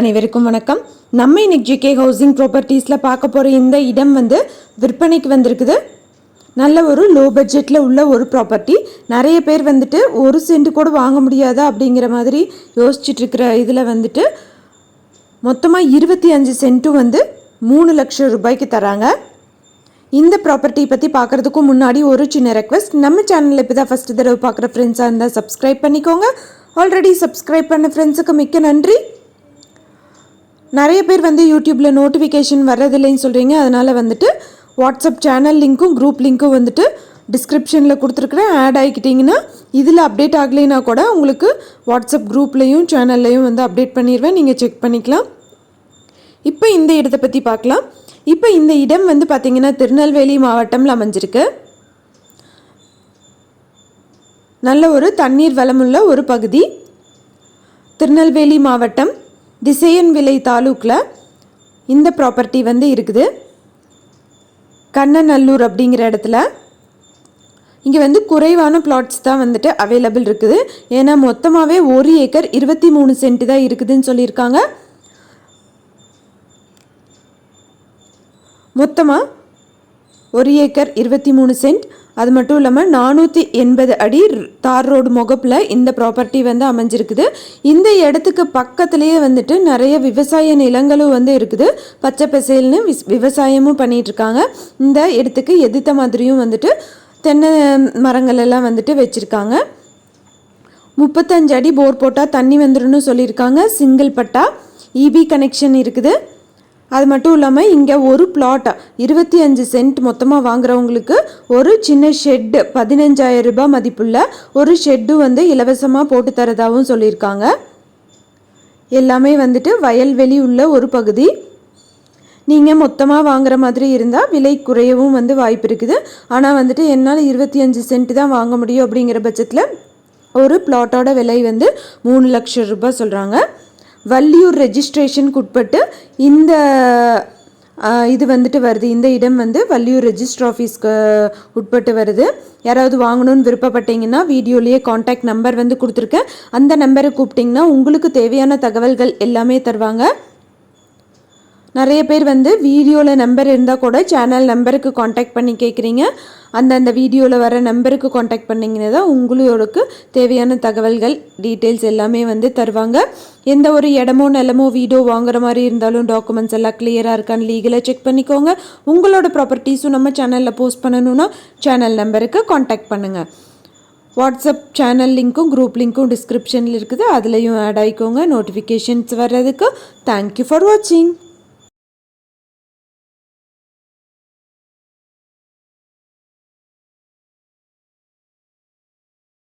அனைவருக்கும் வணக்கம். நம்ம இன்னைக்கு ஜிகே ஹவுசிங் ப்ராப்பர்ட்டிஸில் பார்க்க போகிற இந்த இடம் வந்து விற்பனைக்கு வந்திருக்குது. நல்ல ஒரு லோ பட்ஜெட்டில் உள்ள ஒரு ப்ராப்பர்ட்டி நிறைய பேர் வந்துட்டு ஒரு சென்ட் கூட வாங்க முடியாதா அப்படிங்கிற மாதிரி யோசிச்சுட்டு இருக்கிற இதில் வந்துட்டு மொத்தமாக இருபத்தி அஞ்சு சென்ட்டும் வந்து மூணு லட்சம் ரூபாய்க்கு தராங்க. இந்த ப்ராப்பர்ட்டி பற்றி பார்க்குறதுக்கும் முன்னாடி ஒரு சின்ன ரெக்வஸ்ட் நம்ம சேனலில் இப்போ தான் ஃபஸ்ட்டு தடவை பார்க்குற ஃப்ரெண்ட்ஸாக இருந்தால் சப்ஸ்கிரைப் பண்ணிக்கோங்க. ஆல்ரெடி சப்ஸ்கிரைப் பண்ண ஃப்ரெண்ட்ஸுக்கு மிக்க நன்றி. நிறைய பேர் வந்து யூடியூப்பில் நோட்டிஃபிகேஷன் வர்றதில்லைன்னு சொல்கிறீங்க அதனால் வந்துட்டு வாட்ஸ்அப் சேனல் லிங்க்கும் குரூப் லிங்க்கும் வந்துட்டு டிஸ்கிரிப்ஷனில் கொடுத்துருக்குறேன். ஆட் ஆகிக்கிட்டிங்கன்னா இதில் அப்டேட் ஆகலைன்னா கூட உங்களுக்கு வாட்ஸ்அப் குரூப்லேயும் சேனல்லையும் வந்து அப்டேட் பண்ணிடுவேன். நீங்கள் செக் பண்ணிக்கலாம். இப்போ இந்த இடத்தை பற்றி பார்க்கலாம். இப்போ இந்த இடம் வந்து பார்த்திங்கன்னா திருநெல்வேலி மாவட்டம்ல அமைஞ்சிருக்கு. நல்ல ஒரு தண்ணீர் வளமுள்ள ஒரு பகுதி. திருநெல்வேலி மாவட்டம். திசையன் விலை தாலூக்கில் இந்த ப்ராப்பர்ட்டி வந்து இருக்குது. கண்ணநல்லூர் அப்படிங்கிற இடத்துல இங்கே வந்து குறைவான பிளாட்ஸ் தான் வந்துட்டு அவைலபிள் இருக்குது. ஏன்னா மொத்தமாகவே ஒரு ஏக்கர் இருபத்தி மூணு சென்ட் தான் இருக்குதுன்னு சொல்லியிருக்காங்க. மொத்தமாக ஒரு ஏக்கர் இருபத்தி மூணு சென்ட். அது மட்டும் இல்லாமல் நானூற்றி எண்பது அடி தார் ரோடு முகப்பில் இந்த ப்ராப்பர்ட்டி வந்து அமைஞ்சிருக்குது. இந்த இடத்துக்கு பக்கத்துலேயே வந்துட்டு நிறைய விவசாய நிலங்களும் வந்து இருக்குது. பச்சை பசேல்னு விஸ் விவசாயமும் பண்ணிகிட்ருக்காங்க இந்த இடத்துக்கு எதிர்த்த மாதிரியும் வந்துட்டு தென்னை மரங்கள் எல்லாம் வந்துட்டு வச்சுருக்காங்க. முப்பத்தஞ்சு அடி போர் போட்டால் தண்ணி வந்துடும் சொல்லியிருக்காங்க. சிங்கிள் பட்டா இபி கனெக்ஷன் இருக்குது. அது மட்டும் இல்லாமல் இங்கே ஒரு பிளாட் இருபத்தி அஞ்சு சென்ட் மொத்தமாக வாங்குறவங்களுக்கு ஒரு சின்ன ஷெட்டு பதினஞ்சாயிரம் ரூபாய் மதிப்புள்ள ஒரு ஷெட்டு வந்து இலவசமாக போட்டு தரதாகவும் சொல்லியிருக்காங்க. எல்லாமே வந்துட்டு வயல்வெளி உள்ள ஒரு பகுதி. நீங்கள் மொத்தமாக வாங்குற மாதிரி இருந்தால் விலை குறையவும் வந்து வாய்ப்பு இருக்குது. ஆனால் வந்துட்டு என்னால் இருபத்தி அஞ்சு சென்ட் தான் வாங்க முடியும் அப்படிங்கிற பட்சத்தில் ஒரு பிளாட்டோட விலை வந்து மூணு லட்சம் ரூபாய் சொல்கிறாங்க வள்ளியூர் ரெஜிஸ்ட்ரேஷனுக்கு உட்பட்டு இந்த இது வந்துட்டு வருது. இந்த இடம் வந்து வள்ளியூர் ரெஜிஸ்டர் ஆஃபீஸ்க்கு உட்பட்டு வருது. யாராவது வாங்கணும்னு விருப்பப்பட்டீங்கன்னா வீடியோலேயே காண்டாக்ட் நம்பர் வந்து கொடுத்துருக்கேன். அந்த நம்பரை கூப்பிட்டிங்கன்னா உங்களுக்கு தேவையான தகவல்கள் எல்லாமே தருவாங்க. நிறைய பேர் வந்து வீடியோவில் நம்பர் இருந்தால் கூட சேனல் நம்பருக்கு காண்டாக்ட் பண்ணி கேட்குறீங்க அந்தந்த வீடியோவில் வர நம்பருக்கு காண்டாக்ட் பண்ணிங்கன்னா தான் உங்களுக்கு தேவையான தகவல்கள் டீட்டெயில்ஸ் எல்லாமே வந்து தருவாங்க. எந்த ஒரு இடமோ நிலமோ வீடோ வாங்குற மாதிரி இருந்தாலும் டாக்குமெண்ட்ஸ் எல்லாம் கிளியராக இருக்கான்னு லீகலாக செக் பண்ணிக்கோங்க. உங்களோட ப்ராப்பர்ட்டிஸும் நம்ம சேனலில் போஸ்ட் பண்ணணும்னா சேனல் நம்பருக்கு காண்டாக்ட் பண்ணுங்கள் வாட்ஸ்அப் சேனல் லிங்க்கும் குரூப் லிங்க்கும் டிஸ்கிரிப்ஷனில் இருக்குது. அதுலேயும் ஆட் ஆகிக்கோங்க நோட்டிஃபிகேஷன்ஸ் வர்றதுக்கு. தேங்க்யூ ஃபார் வாட்சிங்